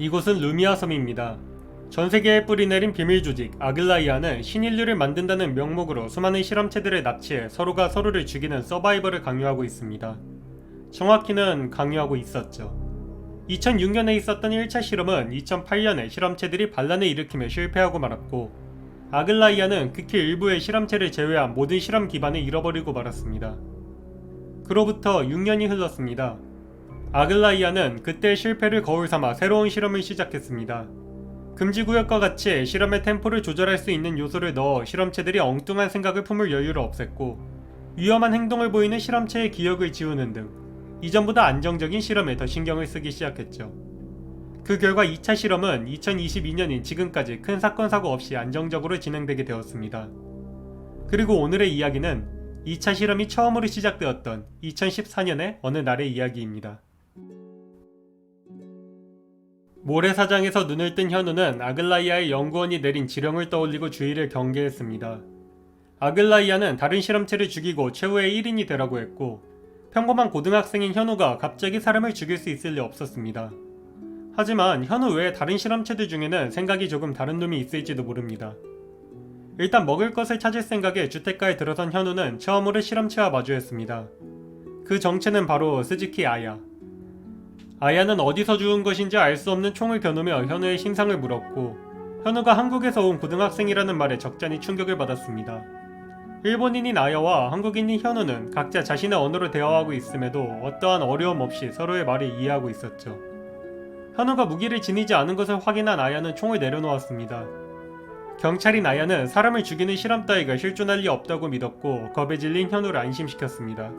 이곳은 루미아 섬입니다. 전 세계에 뿌리내린 비밀 조직 아글라이아는 신인류를 만든다는 명목으로 수많은 실험체들을 납치해 서로가 서로를 죽이는 서바이벌을 강요하고 있습니다. 정확히는 강요하고 있었죠. 2006년에 있었던 1차 실험은 2008년에 실험체들이 반란을 일으키며 실패하고 말았고 아글라이아는 극히 일부의 실험체를 제외한 모든 실험 기반을 잃어버리고 말았습니다. 그로부터 6년이 흘렀습니다. 아글라이아는 그때 실패를 거울 삼아 새로운 실험을 시작했습니다. 금지구역과 같이 실험의 템포를 조절할 수 있는 요소를 넣어 실험체들이 엉뚱한 생각을 품을 여유를 없앴고 위험한 행동을 보이는 실험체의 기억을 지우는 등 이전보다 안정적인 실험에 더 신경을 쓰기 시작했죠. 그 결과 2차 실험은 2022년인 지금까지 큰 사건 사고 없이 안정적으로 진행되게 되었습니다. 그리고 오늘의 이야기는 2차 실험이 처음으로 시작되었던 2014년의 어느 날의 이야기입니다. 모래사장에서 눈을 뜬 현우는 아글라이아의 연구원이 내린 지령을 떠올리고 주의를 경계했습니다. 아글라이아는 다른 실험체를 죽이고 최후의 1인이 되라고 했고 평범한 고등학생인 현우가 갑자기 사람을 죽일 수 있을 리 없었습니다. 하지만 현우 외에 다른 실험체들 중에는 생각이 조금 다른 놈이 있을지도 모릅니다. 일단 먹을 것을 찾을 생각에 주택가에 들어선 현우는 처음으로 실험체와 마주했습니다. 그 정체는 바로 스즈키 아야. 아야는 어디서 주운 것인지 알 수 없는 총을 겨누며 현우의 신상을 물었고 현우가 한국에서 온 고등학생이라는 말에 적잖이 충격을 받았습니다. 일본인인 아야와 한국인인 현우는 각자 자신의 언어로 대화하고 있음에도 어떠한 어려움 없이 서로의 말을 이해하고 있었죠. 현우가 무기를 지니지 않은 것을 확인한 아야는 총을 내려놓았습니다. 경찰인 아야는 사람을 죽이는 실험 따위가 실존할 리 없다고 믿었고 겁에 질린 현우를 안심시켰습니다.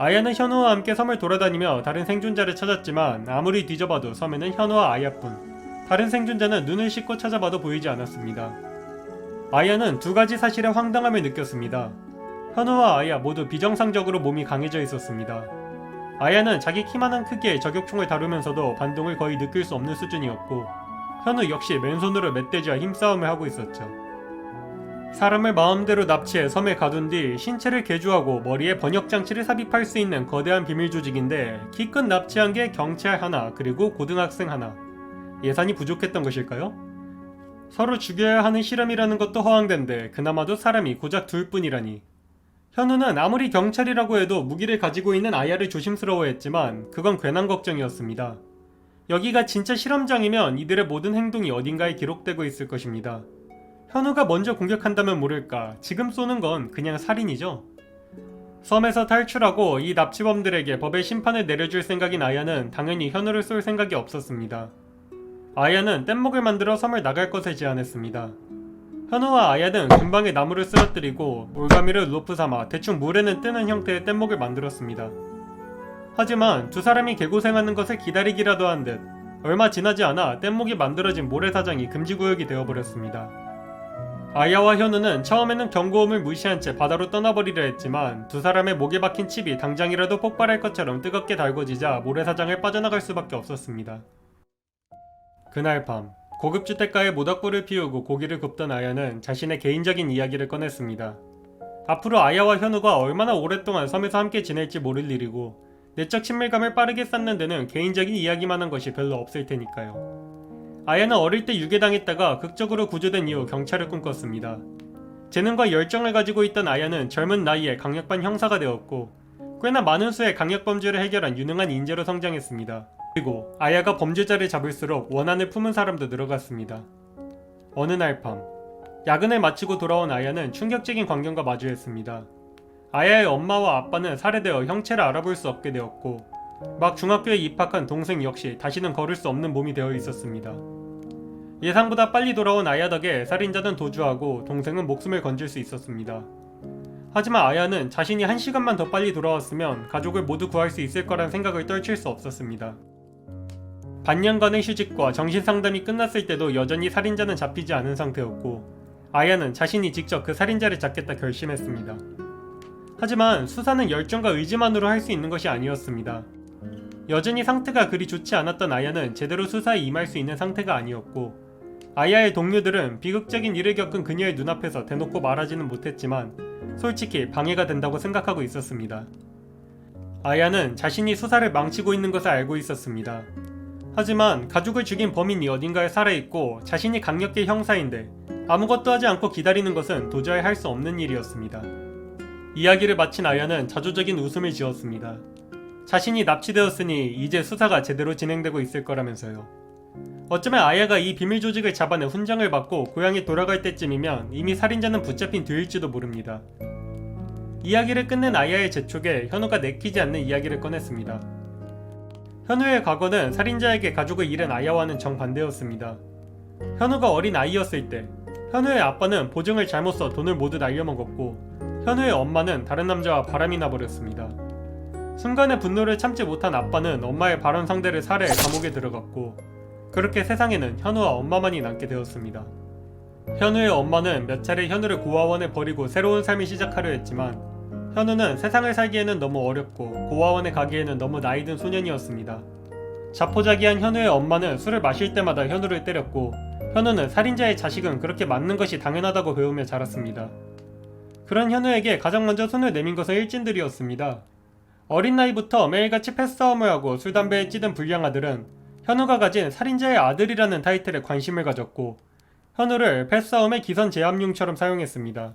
아야는 현우와 함께 섬을 돌아다니며 다른 생존자를 찾았지만 아무리 뒤져봐도 섬에는 현우와 아야뿐 다른 생존자는 눈을 씻고 찾아봐도 보이지 않았습니다. 아야는 두 가지 사실의 황당함을 느꼈습니다. 현우와 아야 모두 비정상적으로 몸이 강해져 있었습니다. 아야는 자기 키만한 크기의 저격총을 다루면서도 반동을 거의 느낄 수 없는 수준이었고 현우 역시 맨손으로 멧돼지와 힘싸움을 하고 있었죠. 사람을 마음대로 납치해 섬에 가둔 뒤 신체를 개조하고 머리에 번역 장치를 삽입할 수 있는 거대한 비밀 조직인데 키끝 납치한 게 경찰 하나 그리고 고등학생 하나 예산이 부족했던 것일까요? 서로 죽여야 하는 실험이라는 것도 허황된데 그나마도 사람이 고작 둘 뿐이라니 현우는 아무리 경찰이라고 해도 무기를 가지고 있는 아야를 조심스러워했지만 그건 괜한 걱정이었습니다. 여기가 진짜 실험장이면 이들의 모든 행동이 어딘가에 기록되고 있을 것입니다. 현우가 먼저 공격한다면 모를까 지금 쏘는 건 그냥 살인이죠. 섬에서 탈출하고 이 납치범들에게 법의 심판을 내려줄 생각인 아야는 당연히 현우를 쏠 생각이 없었습니다. 아야는 뗏목을 만들어 섬을 나갈 것을 제안했습니다. 현우와 아야는 금방에 나무를 쓰러뜨리고 올가미를 로프 삼아 대충 물에는 뜨는 형태의 뗏목을 만들었습니다. 하지만 두 사람이 개고생하는 것을 기다리기라도 한 듯 얼마 지나지 않아 뗏목이 만들어진 모래사장이 금지구역이 되어버렸습니다. 아야와 현우는 처음에는 경고음을 무시한 채 바다로 떠나버리려 했지만 두 사람의 목에 박힌 칩이 당장이라도 폭발할 것처럼 뜨겁게 달궈지자 모래사장을 빠져나갈 수밖에 없었습니다. 그날 밤 고급 주택가에 모닥불을 피우고 고기를 굽던 아야는 자신의 개인적인 이야기를 꺼냈습니다. 앞으로 아야와 현우가 얼마나 오랫동안 섬에서 함께 지낼지 모를 일이고 내적 친밀감을 빠르게 쌓는 데는 개인적인 이야기만 한 것이 별로 없을 테니까요. 아야는 어릴 때 유괴당했다가 극적으로 구조된 이후 경찰을 꿈꿨습니다. 재능과 열정을 가지고 있던 아야는 젊은 나이에 강력반 형사가 되었고 꽤나 많은 수의 강력범죄를 해결한 유능한 인재로 성장했습니다. 그리고 아야가 범죄자를 잡을수록 원한을 품은 사람도 늘어갔습니다. 어느 날 밤, 야근을 마치고 돌아온 아야는 충격적인 광경과 마주했습니다. 아야의 엄마와 아빠는 살해되어 형체를 알아볼 수 없게 되었고, 막 중학교에 입학한 동생 역시 다시는 걸을 수 없는 몸이 되어 있었습니다. 예상보다 빨리 돌아온 아야 덕에 살인자는 도주하고 동생은 목숨을 건질 수 있었습니다. 하지만 아야는 자신이 한 시간만 더 빨리 돌아왔으면 가족을 모두 구할 수 있을 거란 생각을 떨칠 수 없었습니다. 반년간의 휴직과 정신상담이 끝났을 때도 여전히 살인자는 잡히지 않은 상태였고 아야는 자신이 직접 그 살인자를 잡겠다 결심했습니다. 하지만 수사는 열정과 의지만으로 할 수 있는 것이 아니었습니다. 여전히 상태가 그리 좋지 않았던 아야는 제대로 수사에 임할 수 있는 상태가 아니었고 아야의 동료들은 비극적인 일을 겪은 그녀의 눈앞에서 대놓고 말하지는 못했지만 솔직히 방해가 된다고 생각하고 있었습니다. 아야는 자신이 수사를 망치고 있는 것을 알고 있었습니다. 하지만 가족을 죽인 범인이 어딘가에 살아있고 자신이 강력계 형사인데 아무것도 하지 않고 기다리는 것은 도저히 할 수 없는 일이었습니다. 이야기를 마친 아야는 자조적인 웃음을 지었습니다. 자신이 납치되었으니 이제 수사가 제대로 진행되고 있을 거라면서요. 어쩌면 아야가 이 비밀 조직을 잡아내 훈장을 받고 고향에 돌아갈 때쯤이면 이미 살인자는 붙잡힌 뒤일지도 모릅니다. 이야기를 끝낸 아야의 재촉에 현우가 내키지 않는 이야기를 꺼냈습니다. 현우의 과거는 살인자에게 가족을 잃은 아야와는 정반대였습니다. 현우가 어린 아이였을 때 현우의 아빠는 보증을 잘못 써 돈을 모두 날려먹었고 현우의 엄마는 다른 남자와 바람이 나버렸습니다. 순간의 분노를 참지 못한 아빠는 엄마의 발언 상대를 살해 감옥에 들어갔고 그렇게 세상에는 현우와 엄마만이 남게 되었습니다. 현우의 엄마는 몇 차례 현우를 고아원에 버리고 새로운 삶을 시작하려 했지만 현우는 세상을 살기에는 너무 어렵고 고아원에 가기에는 너무 나이든 소년이었습니다. 자포자기한 현우의 엄마는 술을 마실 때마다 현우를 때렸고 현우는 살인자의 자식은 그렇게 맞는 것이 당연하다고 배우며 자랐습니다. 그런 현우에게 가장 먼저 손을 내민 것은 일진들이었습니다. 어린 나이부터 매일같이 패싸움을 하고 술 담배에 찌든 불량 아들은 현우가 가진 살인자의 아들이라는 타이틀에 관심을 가졌고 현우를 패싸움의 기선 제압용처럼 사용했습니다.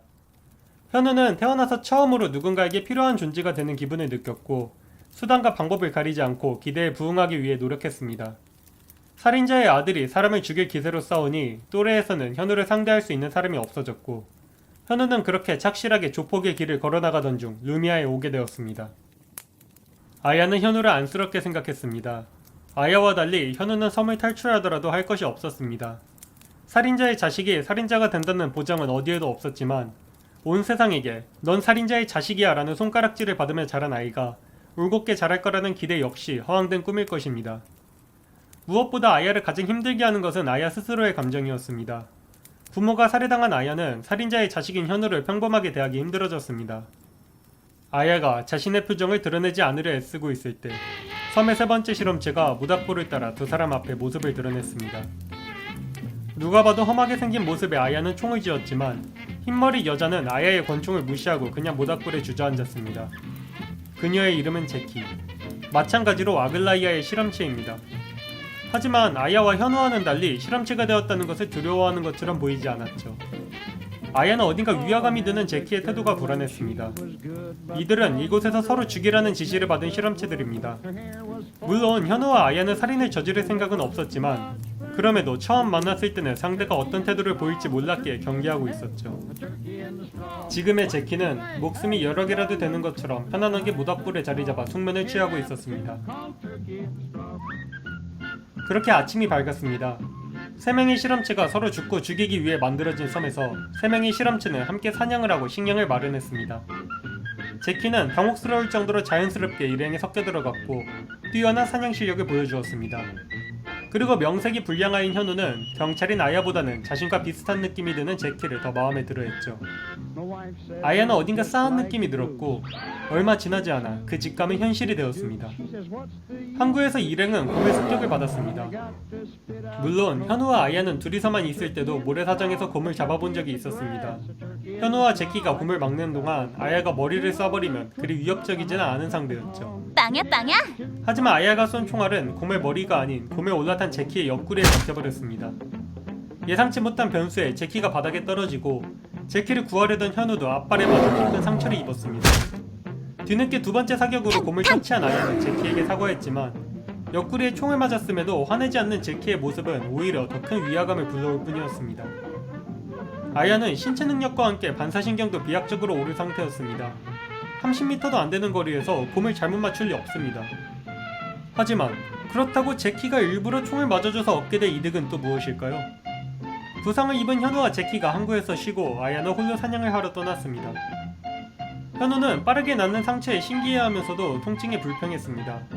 현우는 태어나서 처음으로 누군가에게 필요한 존재가 되는 기분을 느꼈고 수단과 방법을 가리지 않고 기대에 부응하기 위해 노력했습니다. 살인자의 아들이 사람을 죽일 기세로 싸우니 또래에서는 현우를 상대할 수 있는 사람이 없어졌고 현우는 그렇게 착실하게 조폭의 길을 걸어나가던 중 루미아에 오게 되었습니다. 아야는 현우를 안쓰럽게 생각했습니다. 아야와 달리 현우는 섬을 탈출하더라도 할 것이 없었습니다. 살인자의 자식이 살인자가 된다는 보장은 어디에도 없었지만 온 세상에게 넌 살인자의 자식이야 라는 손가락질을 받으며 자란 아이가 울곱게 자랄 거라는 기대 역시 허황된 꿈일 것입니다. 무엇보다 아야를 가장 힘들게 하는 것은 아야 스스로의 감정이었습니다. 부모가 살해당한 아야는 살인자의 자식인 현우를 평범하게 대하기 힘들어졌습니다. 아야가 자신의 표정을 드러내지 않으려 애쓰고 있을 때 섬의 세 번째 실험체가 모닥불을 따라 두 사람 앞에 모습을 드러냈습니다. 누가 봐도 험하게 생긴 모습의 아야는 총을 쥐었지만 흰머리 여자는 아야의 권총을 무시하고 그냥 모닥불에 주저앉았습니다. 그녀의 이름은 제키. 마찬가지로 아글라이아의 실험체입니다. 하지만 아야와 현우와는 달리 실험체가 되었다는 것을 두려워하는 것처럼 보이지 않았죠. 아야는 어딘가 위화감이 드는 제키의 태도가 불안했습니다. 이들은 이곳에서 서로 죽이라는 지시를 받은 실험체들입니다. 물론 현우와 아야는 살인을 저지를 생각은 없었지만 그럼에도 처음 만났을 때는 상대가 어떤 태도를 보일지 몰랐기에 경계하고 있었죠. 지금의 제키는 목숨이 여러 개라도 되는 것처럼 편안하게 모닥불에 자리 잡아 숙면을 취하고 있었습니다. 그렇게 아침이 밝았습니다. 세 명의 실험체가 서로 죽고 죽이기 위해 만들어진 섬에서 세 명의 실험체는 함께 사냥을 하고 식량을 마련했습니다. 제키는 당혹스러울 정도로 자연스럽게 일행에 섞여 들어갔고 뛰어난 사냥 실력을 보여주었습니다. 그리고 명색이 불량아인 현우는 경찰인 아야보다는 자신과 비슷한 느낌이 드는 제키를 더 마음에 들어했죠. 아야는 어딘가 싸한 느낌이 들었고 얼마 지나지 않아 그 직감은 현실이 되었습니다. 항구에서 일행은 곰의 습격을 받았습니다. 물론 현우와 아야는 둘이서만 있을 때도 모래사장에서 곰을 잡아본 적이 있었습니다. 현우와 제키가 곰을 막는 동안 아야가 머리를 쏴버리면 그리 위협적이지는 않은 상대였죠. 빵야 빵야 하지만 아야가 쏜 총알은 곰의 머리가 아닌 곰에 올라탄 제키의 옆구리에 박혀버렸습니다. 예상치 못한 변수에 제키가 바닥에 떨어지고 제키를 구하려던 현우도 앞발에 맞아 큰 상처를 입었습니다. 뒤늦게 두 번째 사격으로 곰을 처치한 아야는 제키에게 사과했지만 옆구리에 총을 맞았음에도 화내지 않는 제키의 모습은 오히려 더 큰 위화감을 불러올 뿐이었습니다. 아야는 신체 능력과 함께 반사신경도 비약적으로 오른 상태였습니다. 30m도 안 되는 거리에서 곰을 잘못 맞출 리 없습니다. 하지만 그렇다고 제키가 일부러 총을 맞아줘서 얻게 될 이득은 또 무엇일까요? 부상을 입은 현우와 제키가 항구에서 쉬고 아야는 홀로 사냥을 하러 떠났습니다. 현우는 빠르게 낫는 상처에 신기해하면서도 통증에 불평했습니다.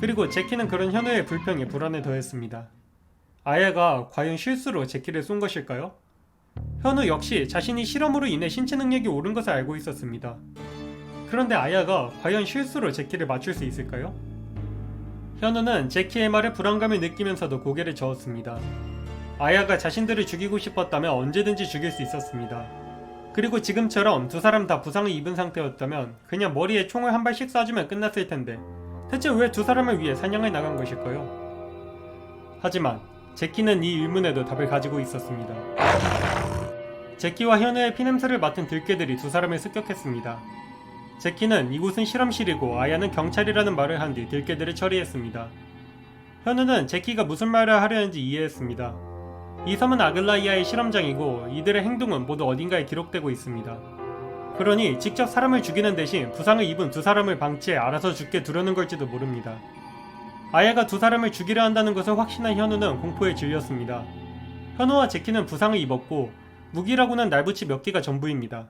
그리고 제키는 그런 현우의 불평에 불안을 더했습니다. 아야가 과연 실수로 제키를 쏜 것일까요? 현우 역시 자신이 실험으로 인해 신체 능력이 오른 것을 알고 있었습니다. 그런데 아야가 과연 실수로 제키를 맞출 수 있을까요? 현우는 제키의 말에 불안감을 느끼면서도 고개를 저었습니다. 아야가 자신들을 죽이고 싶었다면 언제든지 죽일 수 있었습니다. 그리고 지금처럼 두 사람 다 부상을 입은 상태였다면 그냥 머리에 총을 한 발씩 쏴주면 끝났을 텐데 대체 왜 두 사람을 위해 사냥을 나간 것일까요? 하지만 제키는 이 의문에도 답을 가지고 있었습니다. 제키와 현우의 피냄새를 맡은 들깨들이 두 사람을 습격했습니다. 제키는 이곳은 실험실이고 아야는 경찰이라는 말을 한 뒤 들깨들을 처리했습니다. 현우는 제키가 무슨 말을 하려는지 이해했습니다. 이 섬은 아글라이아의 실험장이고 이들의 행동은 모두 어딘가에 기록되고 있습니다. 그러니 직접 사람을 죽이는 대신 부상을 입은 두 사람을 방치해 알아서 죽게 두려는 걸지도 모릅니다. 아야가 두 사람을 죽이려 한다는 것을 확신한 현우는 공포에 질렸습니다. 현우와 제키는 부상을 입었고 무기라고는 날붙이 몇 개가 전부입니다.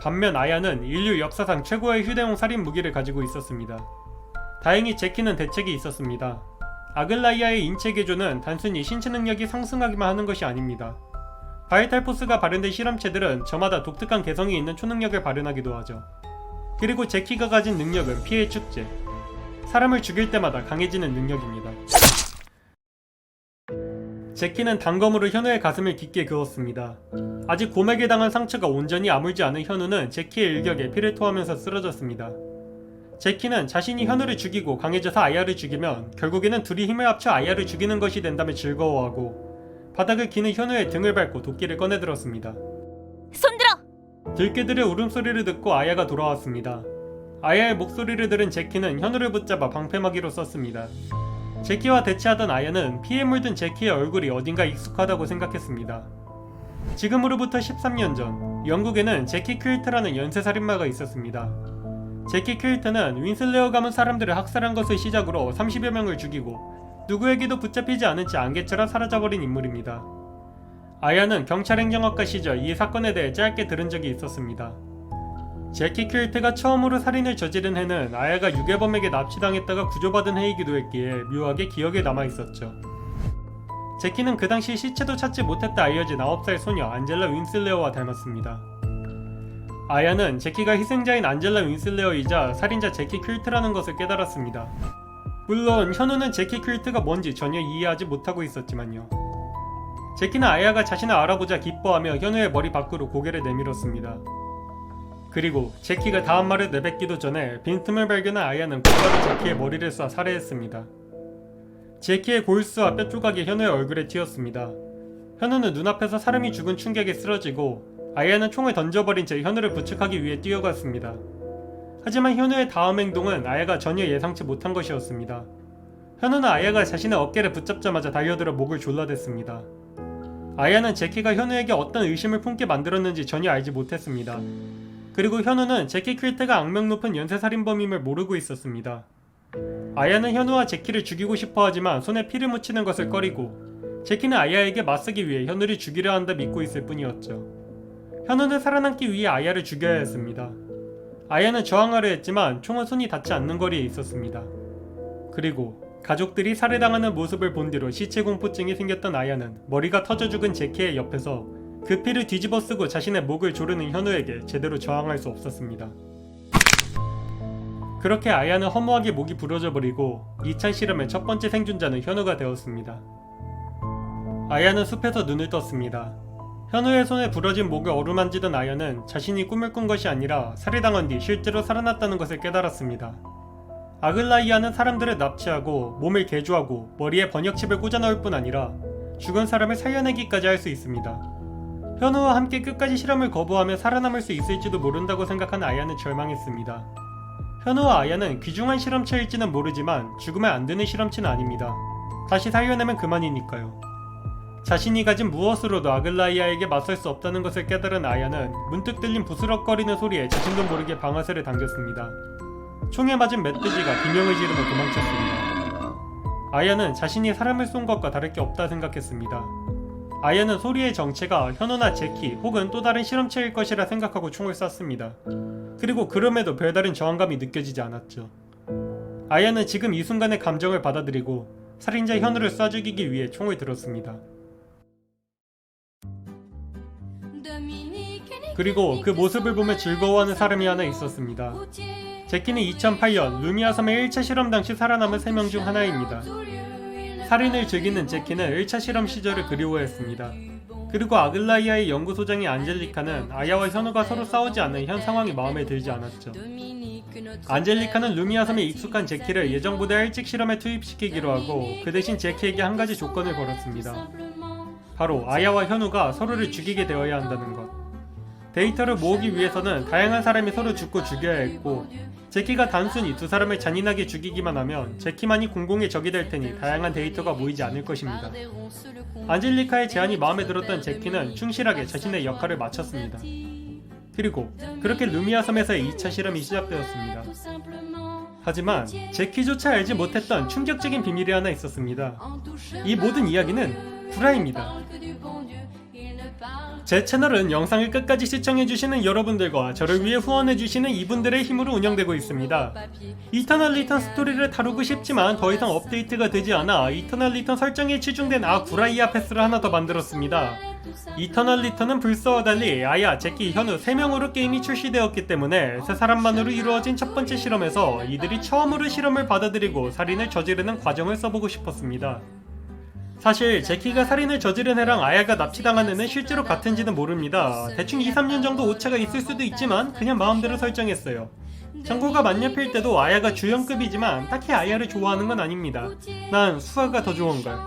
반면 아야는 인류 역사상 최고의 휴대용 살인 무기를 가지고 있었습니다. 다행히 제키는 대책이 있었습니다. 아글라이아의 인체 개조는 단순히 신체 능력이 상승하기만 하는 것이 아닙니다. 바이탈 포스가 발현된 실험체들은 저마다 독특한 개성이 있는 초능력을 발현하기도 하죠. 그리고 제키가 가진 능력은 피해 축제. 사람을 죽일 때마다 강해지는 능력입니다. 제키는 단검으로 현우의 가슴을 깊게 그었습니다. 아직 고맥에 당한 상처가 온전히 아물지 않은 현우는 제키의 일격에 피를 토하면서 쓰러졌습니다. 제키는 자신이 현우를 죽이고 강해져서 아야를 죽이면 결국에는 둘이 힘을 합쳐 아야를 죽이는 것이 된다며 즐거워하고 바닥을 기는 현우의 등을 밟고 도끼를 꺼내들었습니다. 손들어! 들깨들의 울음소리를 듣고 아야가 돌아왔습니다. 아야의 목소리를 들은 제키는 현우를 붙잡아 방패막이로 썼습니다. 제키와 대치하던 아야는 피에 물든 제키의 얼굴이 어딘가 익숙하다고 생각했습니다. 지금으로부터 13년 전, 영국에는 제키 퀼트라는 연쇄살인마가 있었습니다. 제키 퀼트는 윈슬레어 가문 사람들을 학살한 것을 시작으로 30여 명을 죽이고 누구에게도 붙잡히지 않은 채 안개처럼 사라져버린 인물입니다. 아야는 경찰 행정학과 시절 이 사건에 대해 짧게 들은 적이 있었습니다. 제키 퀼트가 처음으로 살인을 저지른 해는 아야가 유괴범에게 납치당했다가 구조받은 해이기도 했기에 묘하게 기억에 남아 있었죠. 제키는 그 당시 시체도 찾지 못했다 알려진 9살 소녀 안젤라 윈슬레어와 닮았습니다. 아야는 제키가 희생자인 안젤라 윈슬레어이자 살인자 제키 퀼트라는 것을 깨달았습니다. 물론 현우는 제키 퀼트가 뭔지 전혀 이해하지 못하고 있었지만요. 제키는 아야가 자신을 알아보자 기뻐하며 현우의 머리 밖으로 고개를 내밀었습니다. 그리고 제키가 다음 말을 내뱉기도 전에 빈틈을 발견한 아야는 곧바로 제키의 머리를 쏴 살해했습니다. 제키의 골수와 뼈 조각이 현우의 얼굴에 튀었습니다. 현우는 눈앞에서 사람이 죽은 충격에 쓰러지고 아야는 총을 던져버린 채 현우를 부축하기 위해 뛰어갔습니다. 하지만 현우의 다음 행동은 아야가 전혀 예상치 못한 것이었습니다. 현우는 아야가 자신의 어깨를 붙잡자마자 달려들어 목을 졸라댔습니다. 아야는 제키가 현우에게 어떤 의심을 품게 만들었는지 전혀 알지 못했습니다. 그리고 현우는 제키 퀼트가 악명 높은 연쇄살인범임을 모르고 있었습니다. 아야는 현우와 제키를 죽이고 싶어 하지만 손에 피를 묻히는 것을 꺼리고 제키는 아야에게 맞서기 위해 현우를 죽이려 한다 믿고 있을 뿐이었죠. 현우는 살아남기 위해 아야를 죽여야 했습니다. 아야는 저항하려 했지만 총은 손이 닿지 않는 거리에 있었습니다. 그리고 가족들이 살해당하는 모습을 본 뒤로 시체 공포증이 생겼던 아야는 머리가 터져 죽은 제키의 옆에서 그 피를 뒤집어 쓰고 자신의 목을 조르는 현우에게 제대로 저항할 수 없었습니다. 그렇게 아야는 허무하게 목이 부러져 버리고 2차 실험의 첫 번째 생존자는 현우가 되었습니다. 아야는 숲에서 눈을 떴습니다. 현우의 손에 부러진 목을 어루만지던 아야는 자신이 꿈을 꾼 것이 아니라 살해당한 뒤 실제로 살아났다는 것을 깨달았습니다. 아글라이아는 사람들을 납치하고 몸을 개조하고 머리에 번역칩을 꽂아 넣을 뿐 아니라 죽은 사람을 살려내기까지 할 수 있습니다. 현우와 함께 끝까지 실험을 거부하며 살아남을 수 있을지도 모른다고 생각한 아야는 절망했습니다. 현우와 아야는 귀중한 실험체일지는 모르지만 죽으면 안 되는 실험체는 아닙니다. 다시 살려내면 그만이니까요. 자신이 가진 무엇으로도 아글라이아에게 맞설 수 없다는 것을 깨달은 아야는 문득 들린 부스럭거리는 소리에 자신도 모르게 방아쇠를 당겼습니다. 총에 맞은 멧돼지가 비명을 지르며 도망쳤습니다. 아야는 자신이 사람을 쏜 것과 다를 게 없다 생각했습니다. 아야는 소리의 정체가 현우나 제키 혹은 또 다른 실험체일 것이라 생각하고 총을 쐈습니다. 그리고 그럼에도 별다른 저항감이 느껴지지 않았죠. 아야는 지금 이 순간의 감정을 받아들이고 살인자 현우를 쏴 죽이기 위해 총을 들었습니다. 그리고 그 모습을 보며 즐거워하는 사람이 하나 있었습니다. 제키는 2008년 루미아 섬의 1차 실험 당시 살아남은 3명 중 하나입니다. 살인을 즐기는 제키는 1차 실험 시절을 그리워했습니다. 그리고 아글라이아의 연구소장인 안젤리카는 아야와 현우가 서로 싸우지 않는 현 상황이 마음에 들지 않았죠. 안젤리카는 루미아 섬에 익숙한 제키를 예정보다 일찍 실험에 투입시키기로 하고 그 대신 제키에게 한 가지 조건을 걸었습니다. 바로 아야와 현우가 서로를 죽이게 되어야 한다는 것. 데이터를 모으기 위해서는 다양한 사람이 서로 죽고 죽여야 했고 제키가 단순히 두 사람을 잔인하게 죽이기만 하면 제키만이 공공의 적이 될 테니 다양한 데이터가 모이지 않을 것입니다. 안젤리카의 제안이 마음에 들었던 제키는 충실하게 자신의 역할을 마쳤습니다. 그리고 그렇게 루미아 섬에서의 2차 실험이 시작되었습니다. 하지만 제키조차 알지 못했던 충격적인 비밀이 하나 있었습니다. 이 모든 이야기는 구라입니다. 제 채널은 영상을 끝까지 시청해주시는 여러분들과 저를 위해 후원해주시는 이분들의 힘으로 운영되고 있습니다. 이터널 리턴 스토리를 다루고 싶지만 더 이상 업데이트가 되지 않아 이터널 리턴 설정에 치중된 아 구라이아 패스를 하나 더 만들었습니다. 이터널 리턴은 불서와 달리 아야, 제키, 현우 3명으로 게임이 출시되었기 때문에 세 사람만으로 이루어진 첫 번째 실험에서 이들이 처음으로 실험을 받아들이고 살인을 저지르는 과정을 써보고 싶었습니다. 사실 제키가 살인을 저지른 애랑 아야가 납치당한 애는 실제로 같은지는 모릅니다. 대충 2, 3년 정도 오차가 있을 수도 있지만 그냥 마음대로 설정했어요. 정보가 만렙일 때도 아야가 주연급이지만 딱히 아야를 좋아하는 건 아닙니다. 난 수아가 더 좋은 걸.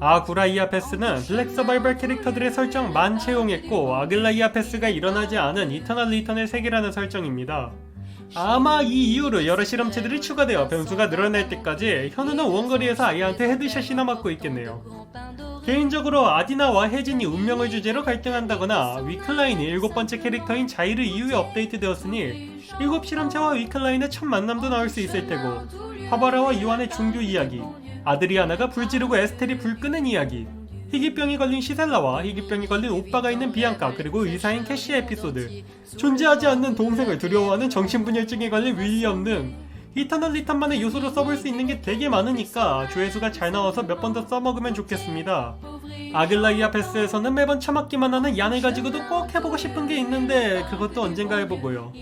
아 구라이아 패스는 블랙 서바이벌 캐릭터들의 설정만 채용했고 아글라이아 패스가 일어나지 않은 이터널 리턴의 세계라는 설정입니다. 아마 이 이후로 여러 실험체들이 추가되어 변수가 늘어날 때까지 현우는 원거리에서 아이한테 헤드샷이나 맞고 있겠네요. 개인적으로 아디나와 혜진이 운명을 주제로 갈등한다거나 위클라인이 일곱 번째 캐릭터인 자이르 이후에 업데이트되었으니 일곱 실험체와 위클라인의 첫 만남도 나올 수 있을 테고 파바라와 이완의 중교 이야기 아드리아나가 불 지르고 에스텔이 불 끄는 이야기 희귀병이 걸린 시셀라와 희귀병이 걸린 오빠가 있는 비앙카 그리고 의사인 캐시의 에피소드. 존재하지 않는 동생을 두려워하는 정신분열증에 걸린 윌리엄 등 이터널 리턴만의 요소로 써볼 수 있는 게 되게 많으니까 조회수가 잘 나와서 몇 번 더 써먹으면 좋겠습니다. 아글라이아 패스에서는 매번 처맞기만 하는 얀을 가지고도 꼭 해보고 싶은 게 있는데 그것도 언젠가 해보고요.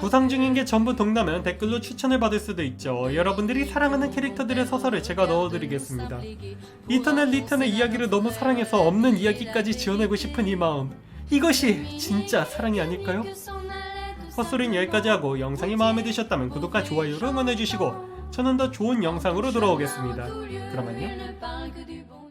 구상 중인 게 전부 동나면 댓글로 추천을 받을 수도 있죠. 여러분들이 사랑하는 캐릭터들의 서설을 제가 넣어드리겠습니다. 이터널 리턴의 이야기를 너무 사랑해서 없는 이야기까지 지어내고 싶은 이 마음. 이것이 진짜 사랑이 아닐까요? 헛소리는 여기까지 하고 영상이 마음에 드셨다면 구독과 좋아요로 응원해주시고 저는 더 좋은 영상으로 돌아오겠습니다. 안녕.